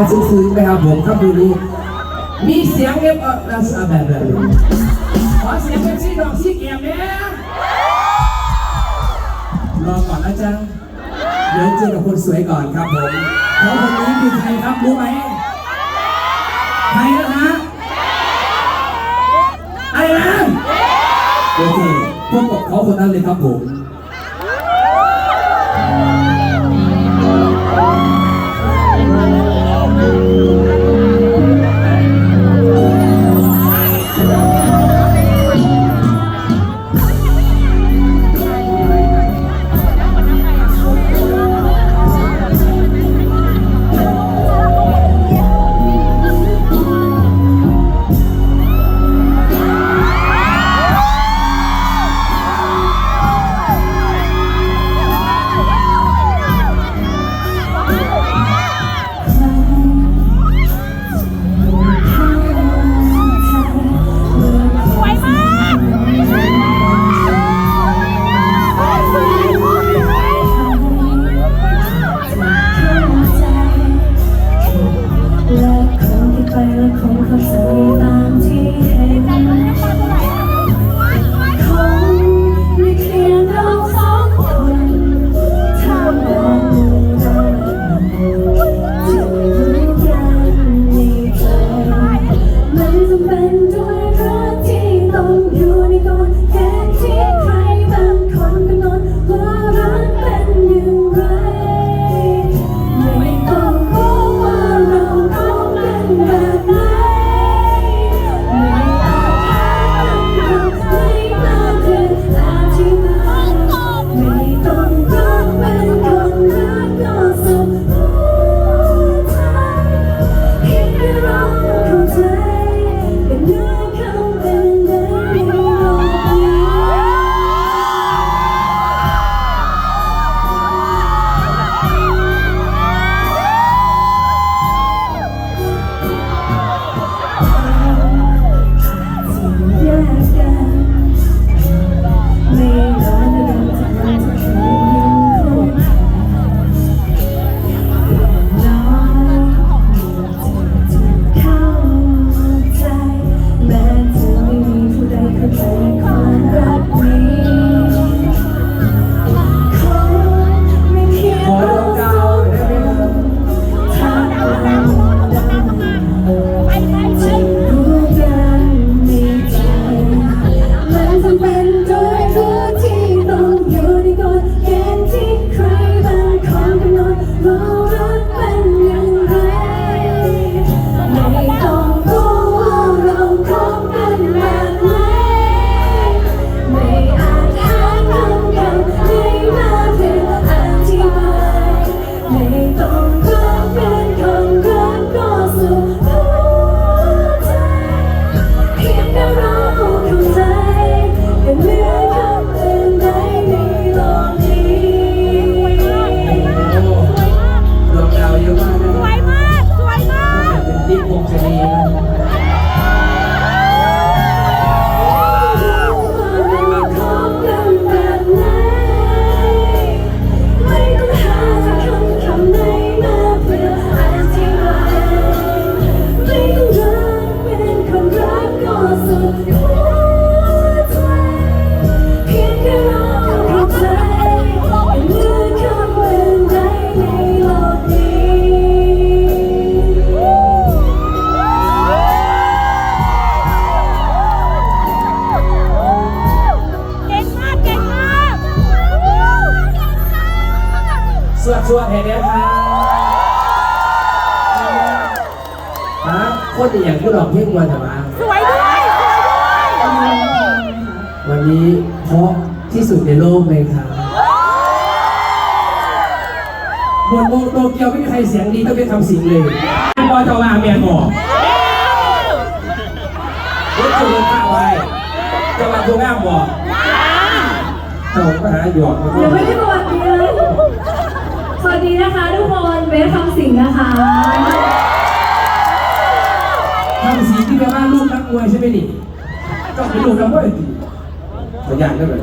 าซื้อไปครับผมครับคืนนี้มีเสียงเอฟบออแบบแบบขอเสียงเป็นซีดอกซีเกีมเนี่ยรอก่อนนะจ๊ะเดี๋ยวเจอกับคนสวยก่อนครับผมเขาคนนี้คือใครครับรู้ไหมใครนะฮะใครนะโอเคพวกกับเขาคนนั้นเลยครับผม นี้เพราะที่สุดในโลกเลยครับบนโตเกียวไม่มีใครเสียงดีก็เป็นคำสิงเลยบอลเจ้าลาเมียนบอกรถจุดข้าไว้เจ้าลาตัวง่ามบอกเจ้าก็หาหยอกดเดี๋ยวไม่ได้สวัสดีเลย สวัสดีนะคะทุกคนเวฟคำสิงนะคะ คำสิงที่แปลว่าลูกนักมวยใช่ไหมนี่ก็เป็นลูกนักมวยดี สัญญาณได้แบบ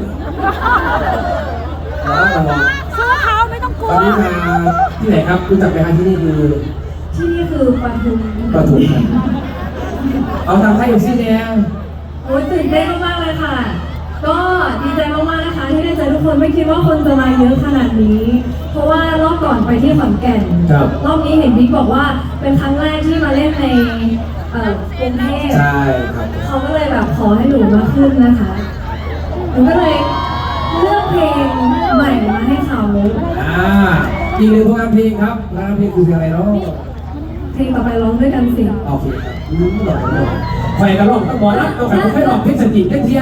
ซื้อเขาไม่ต้องกลัตวอนนี้มาที่ไหนครับคุณจับไหมคที่นี่คือที่นี่คือปทุมปทุมเอาทำให้อยู่ที่แนวโอ้ยตื่นเต้นมากๆเลยค่ะ ก็ดีใจมากๆนะคะที่ได้เจอทุกคนไม่คิดว่าคนจะมาเยอะขนาดนี้ เพราะว่ารอบก่อนไปที่ขอนแก่นรอบนี้เห็นบิ๊กบอกว่าเป็นครั้งแรกที่มาเล่นในกรุงเทพใช่ครับ เขาก็เลยแบบขอให้หนูมาขึ้นนะคะ นูก็เลยเลือกเพลงใหม่มาให้เขา อ่าอีกหนึ่งผลงานเพลงครับผลงานเพลงคือเพลงอะไรเนาะเพลงต่อไปร้องด้วยกันสิ โอเคครับอืมหล่อหล่อไฟกระลอกต้องบอกนะเอาไฟไม่หลอกเพชรสติได้เทีย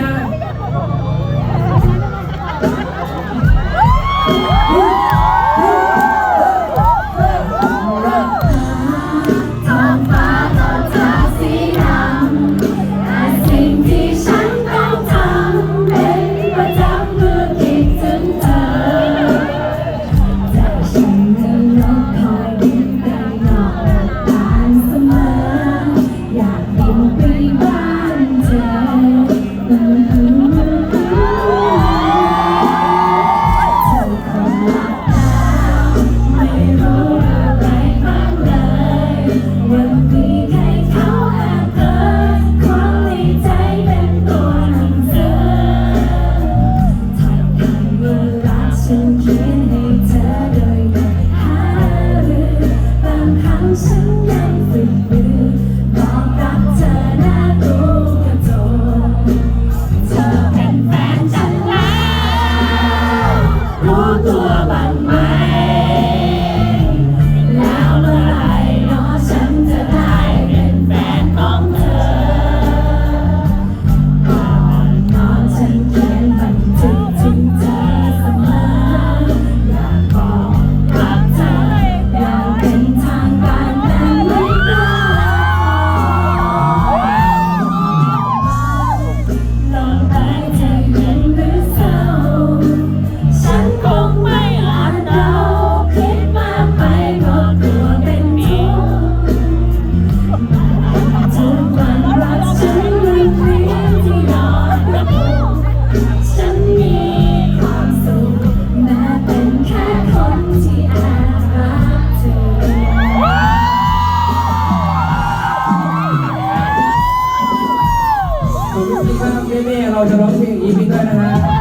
แม่ๆเราจะร้องเพลงอีพีด้วยนะฮะ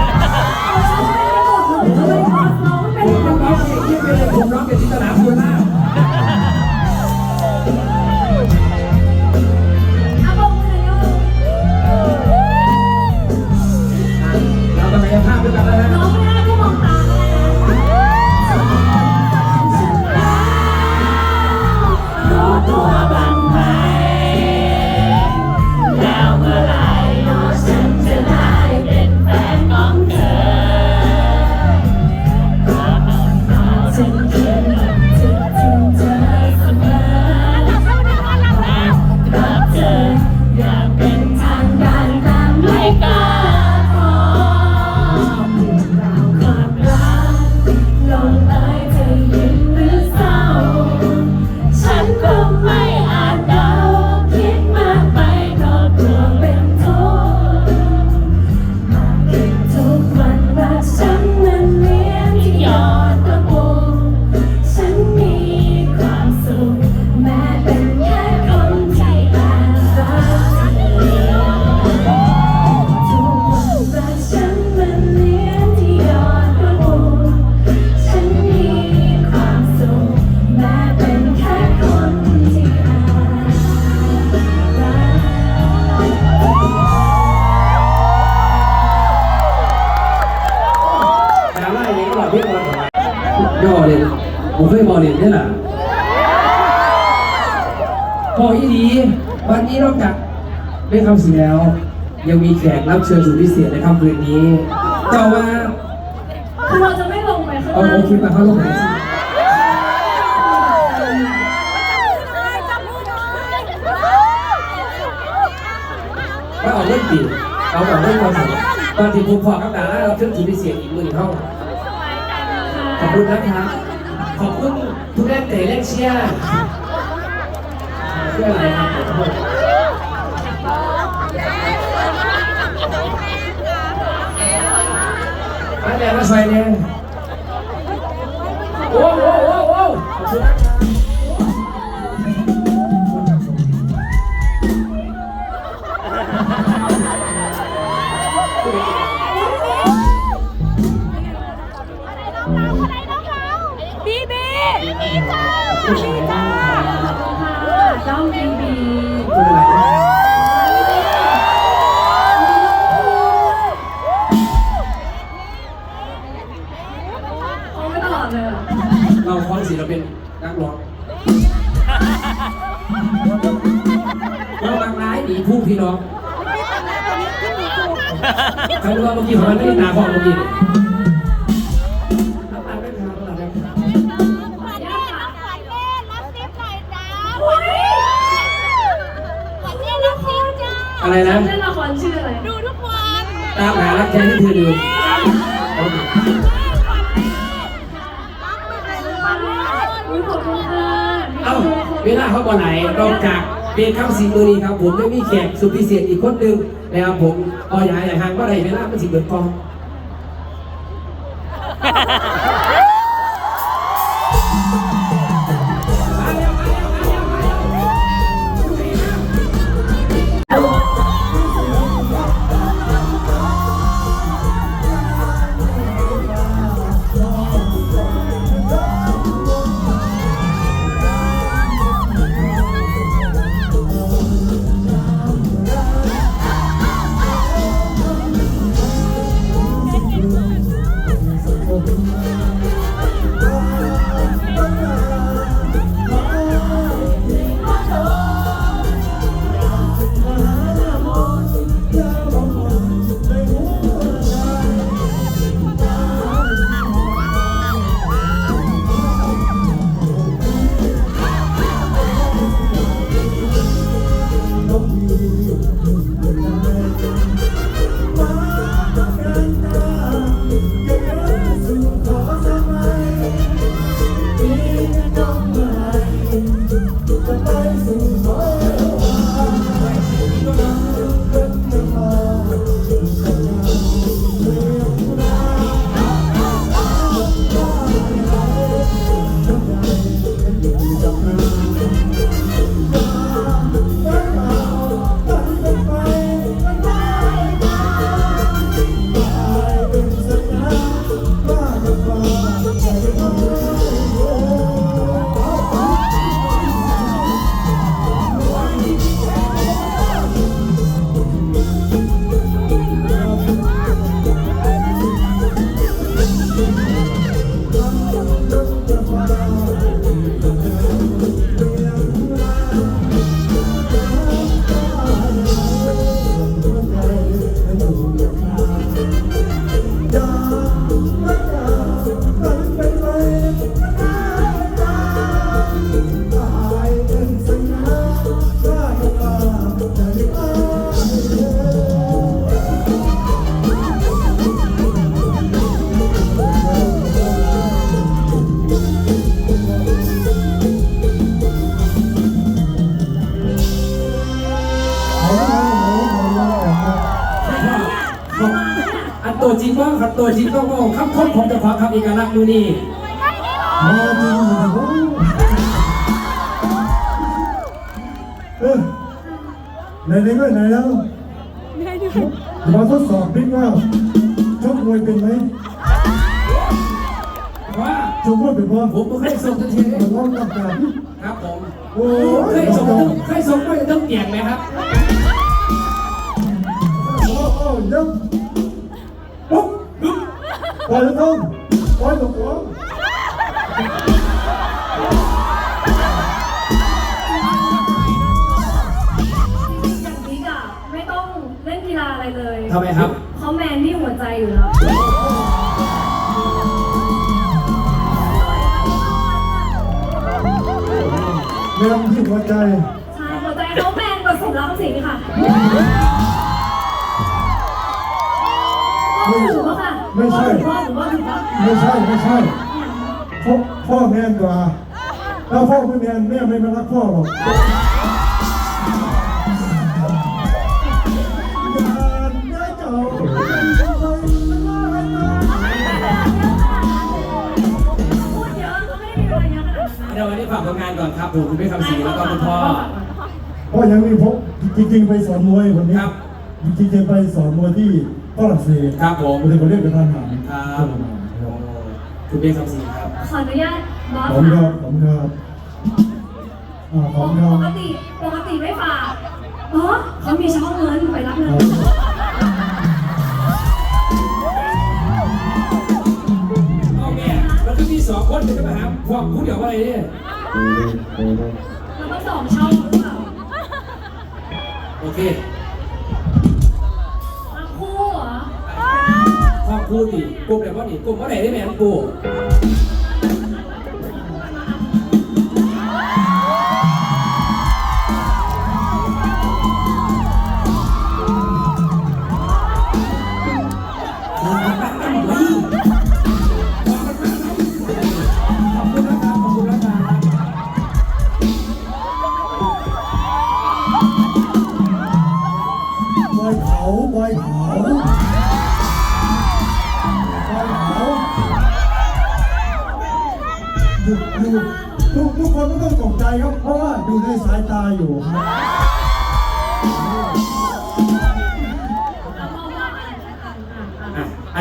พออีดีวันนี้นอกจากเป็นคำสิงแล้ว ยังมีแขกรับเชิญสุดพิเศษในค่ำคืนนี้เจ้าว่าคือเราจะไม่ลงไปข้างเอาล่างโอเคมาเข้าลงไหนสิจับมือหน่อยว่าเอาเรื่องตีเอาเอาเรื่องความสัมพันธ์ตอนที่ผมพอกับดารารับเชิญสุดพิเศษอีกหมื่นเท่า ขอบคุณนะครับ ขอบคุณทุกแรงเตะแรงเชียร์เชื่ ออะไรครับขอโทษมาแดงมาใส่เนี่ย ใครรู้ว่าเมื่อกี้ของมันไม่ได้หนาพอเมื่อกี้น้ำตาลไม่ทำอะไรไม่ทำย่าค่ะใส่เล่นรับซิปหน่อยจ้าวันนี้วันนี้รับซิปจ้าอะไรนะเล่นละครชื่ออะไร ดูทุกวันตามหารักแท้ที่เธอดูโอเคอุ้ยขอบคุณค่ะเอ้าเวลาเขาบ่ไหนนอกจาก เป็นคำสีมือนี้ครับผมได้มีแขกสุดพิเศษอีกคนหนึ่งนะครับผมก็อย่ายห่างว่าไรเวลามันสิเบิดกอง อั จริงว่าขันตัวจริงต้องว่าคำคมของเจ้าของคำเอกลักษณ์ดูนี่มาจริงเหรอเออไหนไหนก็ไหนแล้วมาทดสอบนิดว่าชกมวยเป็นไหมว่าชกมวยเป็นพ่อผมไม่เคยส่งทันทีผมว่าหลักการครับผมโอ้ยเคยส่งต้องเคยส่งไม่ต้องเกี่ยงไหมครับโอ้โอ้ยังปุ๊บ ปล่อยแล้วต้องปล่อยตกลงอย่างนี้อะไม่ต้องเล่นกีฬาอะไรเลยทำไมครับ เขาแมนที่หัวใจอยู่แล้วเรื่องที่หัวใจใช่หัวใจ ไม่ใช่ถือว่าถือว่าถือว่าไม่ใช่ไม่ใช่พ่อพ่อแมนกว่าถ้าพ่อไม่แมนแม่ไม่มารักพ่อหรอกอย่าได้เจ้าพูดเยอะเขาไม่ได้มีอะไรเยอะขนาดนั้นนะเดี๋ยววันนี้ฝากผลงานก่อนครับผมคุณพี่คำศรีแล้วก็คุณพ่อพ่อยังมีพกจริงๆไปสอนมวยวันนี้ครับจริงๆไปสอนมวยที่ ฝรั่งเศสครับผมวันนี้เขาเรียกเป็นทหารครับโอ้คุณพี่คำศรีครับขออนุญาตบอสขอบคุณครัค่ะบขอบคุณครับอ่าขอบคุณคปรับกติปกติไม่ฝากอ๋อเขามีช่องเงินไปรับเงินโอเคแล้วก็มีสองคนเดี๋ยวจะมาหาพวกคุณเดี๋ยวอะไรเนี่ยเราต้องสองช่องหรือเปล่าโอเค กูดิกลุ่มไหนวะนี่กลุ่มว่าไหนได้แม่งกู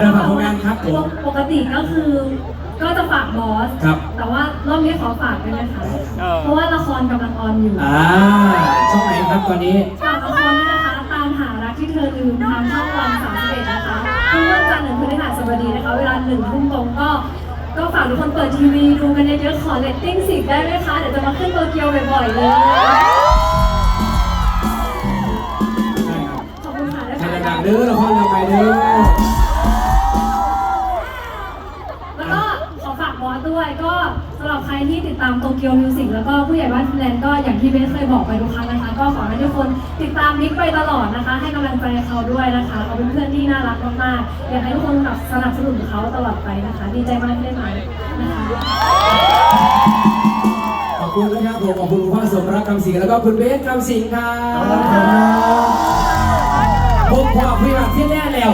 อะอันดับของงานครับผมปกติก็คือ ก็จะฝากบอส ครับ แต่ว่ารอบนี้ขอฝากได้ไหมคะ เพราะว่าละครกำลังออนอยู่อ่าช่องไหนครับตอนนี้ฝากละครด้วยนะคะ ตามหารักที่เธอลืมทางช่องวัน31นะคะทุกวันจันทร์ถึงพฤหัสบดีนะคะ เวลาหนึ่งทุ่มตรงก็ก็ฝากทุกคนเปิดทีวีดูกันเยอะๆขอเรตติ้งสิบได้ไหมคะ เดี๋ยวจะมาขึ้นโตเกียวบ่อยๆเลยใช่ครับขอบคุณค่ะได้ใครค่ะดังๆเด้อละครเรื่องใหม่เด้อ รับใครที่ติดตามโตเกียวมิวสิกแล้วก็ผู้ใหญ่บ้านฟินแลนด์ก็อย่างที่เบสเคยบอกไปทุกครั้งนะคะ ก็ขอให้ทุกคนติดตามบิ๊กไปตลอดนะคะ ให้กำลังใจเขาด้วยนะคะเขาเป็นเพื่อนที่น่ารักมากๆอยากให้ทุกคนแบบสนับสนุนเขาตลอดไปนะคะ ดีใจมากที่ได้มานะคะขอบคุณนะครับผมขอบคุณคุณพ่อสมรักคำสิงห์แล้วก็คุณเบสคำสิงห์ครัขอบคุณครับบผมขอพิบัติที่แน่แล้ว